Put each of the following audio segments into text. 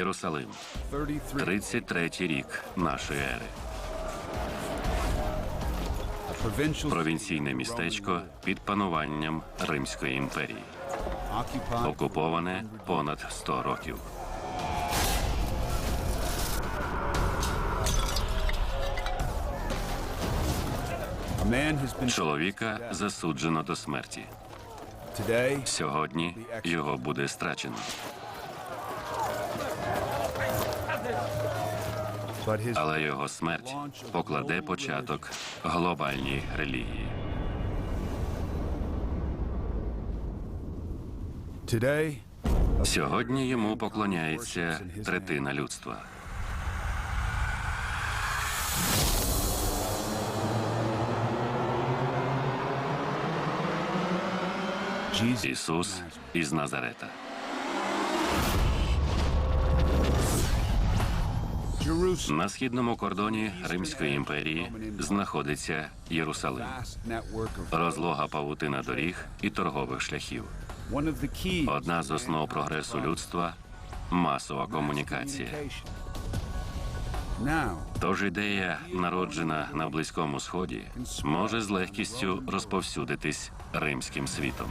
Єрусалим, 33-й рік нашої ери. Провінційне містечко під пануванням Римської імперії, окуповане понад 100 років. Чоловіка засуджено до смерті. Сьогодні його буде страчено. Але його смерть покладе початок глобальній релігії. Сьогодні йому поклоняється третина людства. Ісус із Назарета. На східному кордоні Римської імперії знаходиться Єрусалим, розлога павутина доріг і торгових шляхів. Одна з основ прогресу людства масова комунікація. Тож ідея, народжена на Близькому Сході, може з легкістю розповсюдитись римським світом.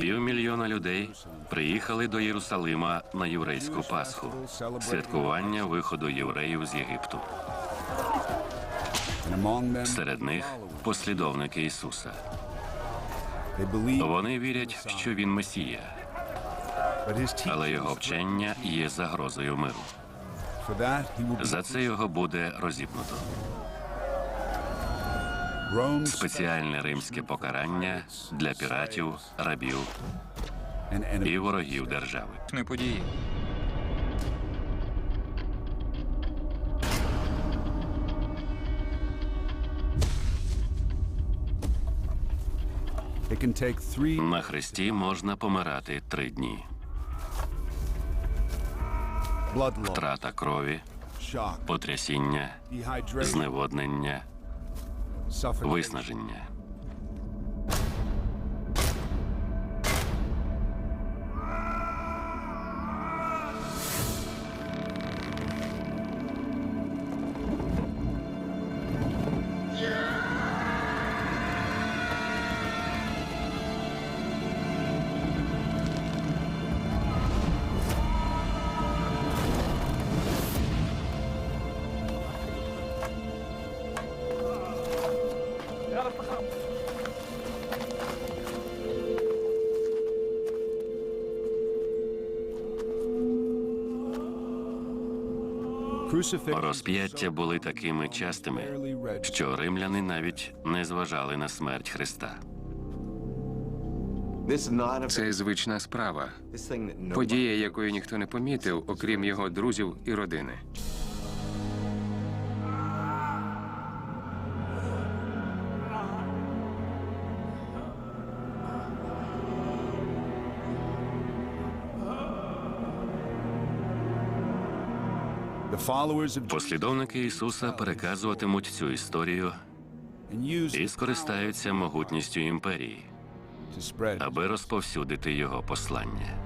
Півмільйона людей приїхали до Єрусалима на єврейську Пасху, святкування виходу євреїв з Єгипту. Серед них послідовники Ісуса. Вони вірять, що він Месія, але його вчення є загрозою миру. За це його буде розіпнуто. Спеціальне римське покарання для піратів, рабів і ворогів держави. Не події. На хресті можна помирати три дні. Втрата крові, потрясіння, зневоднення. Виснаження. Розп'яття були такими частими, що римляни навіть не зважали на смерть Христа. Це звична справа. Подія, якої ніхто не помітив, окрім його друзів і родини. Послідовники Ісуса переказуватимуть цю історію і скористаються могутністю імперії, аби розповсюдити його послання.